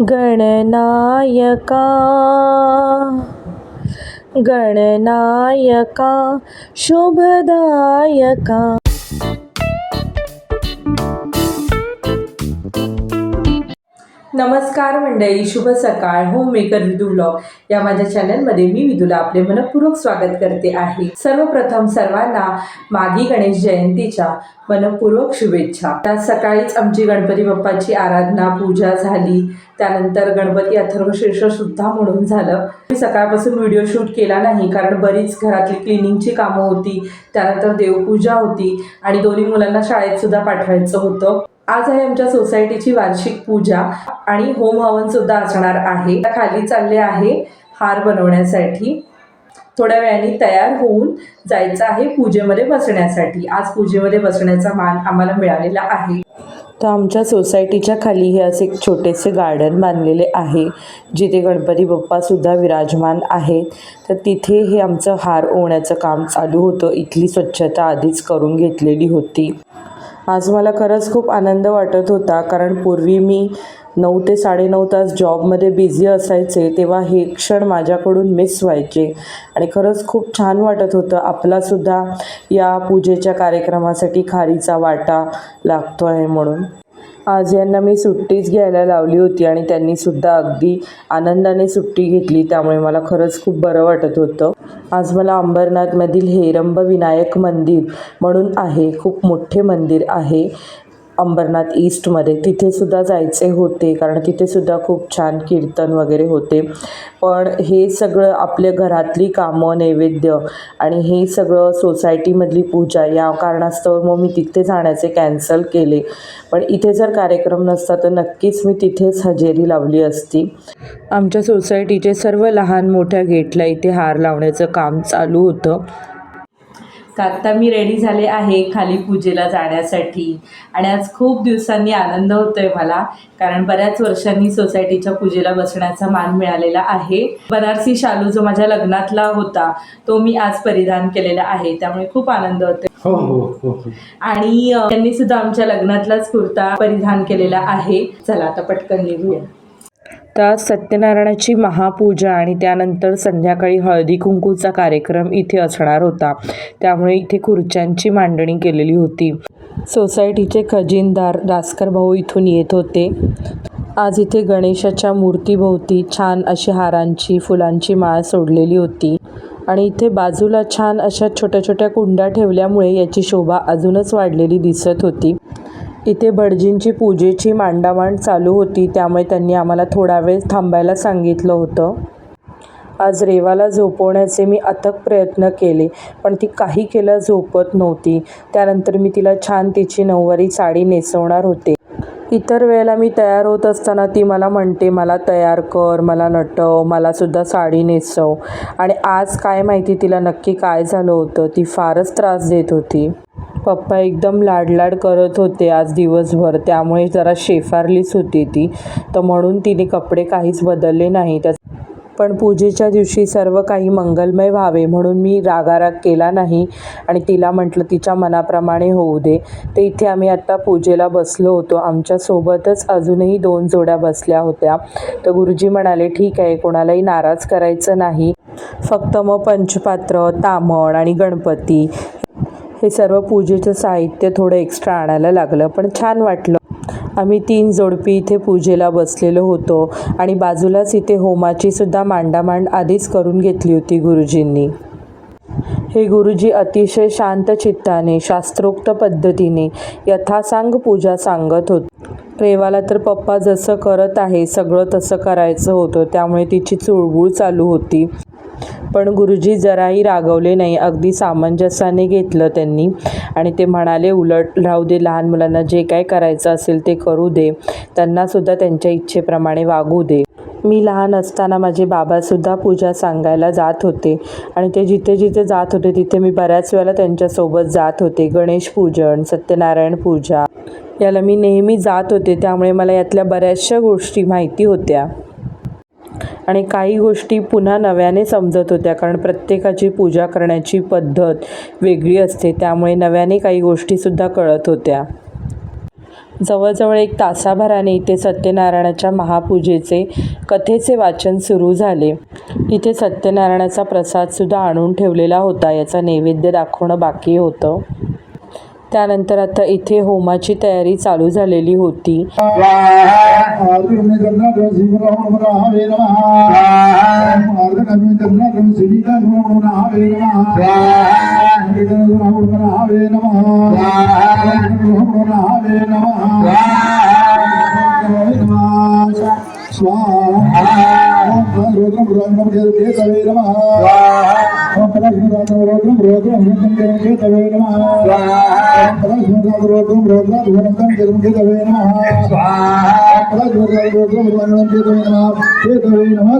गणनायका। गणनायका शुभदायका। नमस्कार मंडळी शुभ सकाळ. होम मेकर विदू ब्लॉग या माझ्या चॅनलमध्ये मी विदूला आपले मनपूर्वक स्वागत करते आहे. सर्वप्रथम सर्वांना मागी गणेश जयंतीच्या मनपूर्वक शुभेच्छा. त्या सकाळीच आमची गणपती बाप्पाची आराधना पूजा झाली. त्यानंतर गणपती अथर्वशीर्ष सुद्धा म्हणून झालं. मी सकाळपासून व्हिडिओ शूट केला नाही कारण बरीच घरातली क्लिनिंगची कामं होती. त्यानंतर देवपूजा होती आणि दोन्ही मुलांना शाळेत सुद्धा पाठवायचं होतं. आज आहे आमच्या सोसायटीची वार्षिक पूजा आणि होम हवन सुद्धा असणार आहे. खाली चालले आहे हार बनवण्यासाठी. थोड्या वेळाने तयार होऊन जायचं आहे पूजेमध्ये बसण्यासाठी. आज पूजेमध्ये बसण्याचा मान आम्हाला मिळालेला आहे. तर आमच्या सोसायटीच्या खाली हे असे एक छोटेसे गार्डन बांधलेले आहे जिथे गणपती बाप्पासुद्धा विराजमान आहेत. तर तिथे हे आमचं हार ओवण्याचं काम चालू होतं. इथली स्वच्छता आधीच करून घेतलेली होती. आज मला खरंच खूप आनंद वाटत होता कारण पूर्वी मी नऊ ते साडेनऊ तास जॉबमध्ये बिझी असायचे तेव्हा हे क्षण माझ्याकडून मिस व्हायचे. आणि खरंच खूप छान वाटत होतं. आपलासुद्धा या पूजेच्या कार्यक्रमासाठी खारीचा वाटा लागतो आहे म्हणून. आज यांना मी सुट्टीच घ्यायला लावली होती आणि त्यांनी सुद्धा अगदी आनंदाने सुट्टी घेतली त्यामुळे मला खरंच खूप बरं वाटत होतं. आज मला अंबरनाथमधील हेरंब विनायक मंदिर म्हणून आहे खूप मोठे मंदिर आहे. अंबरनाथ ईस्टमध्ये. तिथेसुद्धा जायचे होते कारण तिथेसुद्धा खूप छान कीर्तन वगैरे होते. पण हे सगळं आपल्या घरातली कामं नैवेद्य आणि हे सगळं सोसायटीमधली पूजा या कारणास्तव मग मी तिथे जाण्याचे कॅन्सल केले. पण इथे जर कार्यक्रम नसता तर नक्कीच मी तिथेच हजेरी लावली असती. आमच्या सोसायटीचे सर्व लहान मोठ्या गेटला इथे हार लावण्याचं काम चालू होतं. तर आत्ता मी रेडी झाले आहे खाली पूजेला जाण्यासाठी. आणि आज खूप दिवसांनी आनंद होतोय मला कारण बऱ्याच वर्षांनी सोसायटीच्या पूजेला बसण्याचा मान मिळालेला आहे. बनारसी शालू जो माझ्या लग्नातला होता तो मी आज परिधान केलेला आहे त्यामुळे खूप आनंद होतोय. हो हो हो. आणि त्यांनी सुद्धा आमच्या लग्नातलाच कुर्ता परिधान केलेला आहे. चला आता पटकन निघूया. तर सत्यनारायणाची महापूजा आणि त्यानंतर संध्याकाळी हळदी कुंकूचा कार्यक्रम इथे असणार होता. त्यामुळे इथे खुर्च्यांची मांडणी केलेली होती. सोसायटीचे खजिनदार दासकर भाऊ इथून येत होते. आज इथे गणेशाच्या मूर्तीभोवती छान अशी हारांची फुलांची माळ सोडलेली होती. आणि इथे बाजूला छान अशा छोट्या छोट्या कुंड्या ठेवल्यामुळे याची शोभा अजूनच वाढलेली दिसत होती. इथे भटजींची पूजेची मांडामांड चालू होती त्यामुळे त्यांनी आम्हाला थोडा वेळ थांबायला सांगितलं होतं. आज रेवाला झोपवण्याचे मी अथक प्रयत्न केले पण ती काही केलं झोपत नव्हती. त्यानंतर मी तिला छान तिची नऊवारी साडी नेसवणार होते. इतर वेळेला मी तयार होत असताना ती मला म्हणते मला तयार कर मला नटव मला सुद्धा साडी नेसव. आणि आज काय माहिती तिला नक्की काय झालं होतं ती फारच त्रास देत होती. पप्पा एकदम लाडलाड करत होते आज दिवसभर त्यामुळे जरा शेफारलीच होती ती. तर म्हणून तिने कपडे काहीच बदलले नाही. त्या पण पूजेच्या दिवशी सर्व काही मंगलमय व्हावे म्हणून मी रागाराग केला नाही. आणि तिला म्हटलं तिच्या मनाप्रमाणे होऊ दे. तर इथे आम्ही आत्ता पूजेला बसलो होतो. आमच्यासोबतच अजूनही दोन जोड्या बसल्या होत्या. तर गुरुजी म्हणाले ठीक आहे कोणालाही नाराज करायचं नाही. फक्त मग पंचपात्र तामण आणि गणपती हे सर्व पूजेचं साहित्य थोडं एक्स्ट्रा आणायला लागलं पण छान वाटलं. आम्ही तीन जोडपी इथे पूजेला बसलेलो होतो आणि बाजूलाच इथे होमाची सुद्धा मांडामांड आधीच करून घेतली होती गुरुजींनी. हे गुरुजी अतिशय शांत चित्ताने शास्त्रोक्त पद्धतीने यथासांग पूजा सांगत होते. रेवाला तर पप्पा जसं करत आहे सगळं तसं करायचं होतं त्यामुळे तिची चुळबुळ चालू होती. पण गुरुजी जराही रागवले नाही. अगदी सामंजस्याने घेतलं त्यांनी. आणि ते म्हणाले उलट राहू दे लहान मुलांना जे काय करायचं असेल ते करू दे. त्यांनासुद्धा त्यांच्या इच्छेप्रमाणे वागू दे. मी लहान असताना माझे बाबासुद्धा पूजा सांगायला जात होते. आणि ते जिथे जिथे जात होते तिथे मी बऱ्याच वेळेला त्यांच्यासोबत जात होते. गणेश पूजन सत्यनारायण पूजा याला मी नेहमी जात होते. त्यामुळे मला यातल्या बऱ्याचशा गोष्टी माहिती होत्या. आणि काही गोष्टी पुन्हा नव्याने समजत होत्या कारण प्रत्येकाची पूजा करण्याची पद्धत वेगळी असते त्यामुळे नव्याने काही गोष्टीसुद्धा कळत होत्या. जवळजवळ एक तासाभराने इथे सत्यनारायणाच्या महापूजेचे कथेचे वाचन सुरू झाले. इथे सत्यनारायणाचा प्रसादसुद्धा आणून ठेवलेला होता याचा नैवेद्य दाखवणं बाकी होतं. त्यानंतर आता इथे होमाची तयारी चालू झालेली होती. రోద్రం రోద్రం చేతుకే తవే నమ ఓం పదాశ్మరాత్రం రోద్రం రోద్రం హృంతం చేతుకే తవే నమ ఓం పదాశ్మరాత్రం రోద్రం రోద్రం ధ్వరంతం చేతుకే తవే నమ పదాశ్మరాత్రం రోద్రం రోద్రం చేతవే నమ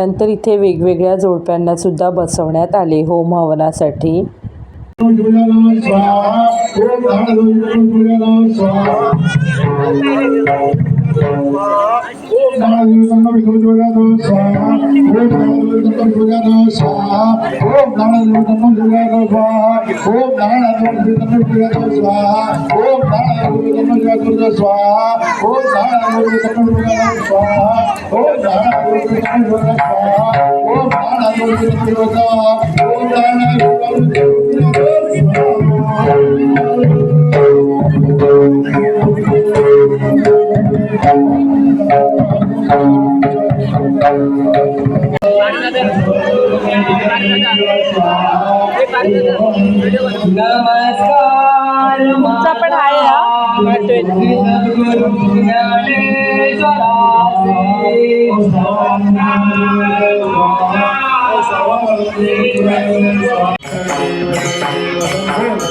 त्यानंतर इथे वेगवेगळ्या जोडप्यांना सुद्धा बसवण्यात आले होम हवनासाठी. నారాయణ దుర్గాదో స్వాహ ఓం నారాయణ దుర్గాదో స్వాహ ఓం నారాయణ దుర్గాదో స్వాహ ఓం నారాయణ స్వాహ तुमचा पण आहे हा हरी वंदो तुझा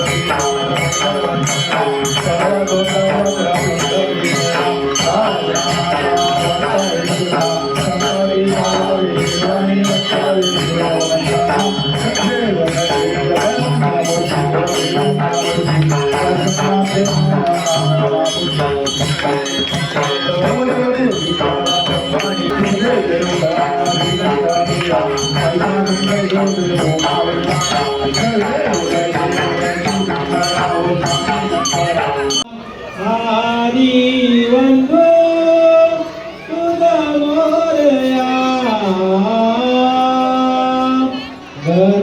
Good.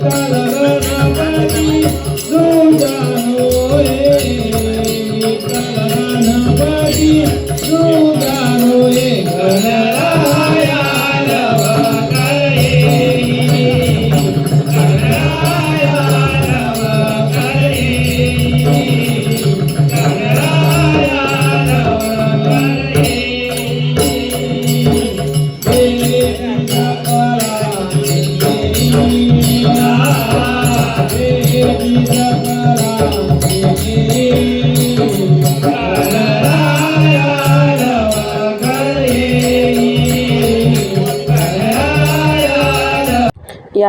Thank.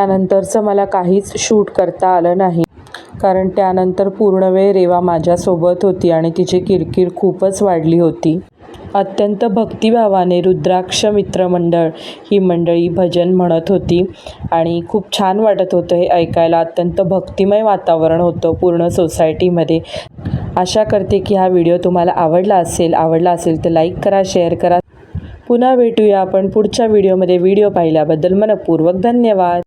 त्यानंतरचं मला काहीच शूट करता आलं नाही. कारण त्यानंतर पूर्ण वेळ रेवा माझ्यासोबत होती आणि तिची किरकिर खूपच वाढली होती. अत्यंत भक्तिभावाने रुद्राक्ष मित्रमंडळ ही मंडळी भजन म्हणत होती आणि खूप छान वाटत होतं हे ऐकायला. अत्यंत भक्तिमय वातावरण होतं पूर्ण सोसायटीमध्ये. आशा करते की हा व्हिडिओ तुम्हाला आवडला असेल. आवडला असेल तर लाईक करा शेअर करा. पुन्हा भेटूया आपण पुढच्या व्हिडिओमध्ये. व्हिडिओ पाहिल्याबद्दल मनपूर्वक धन्यवाद.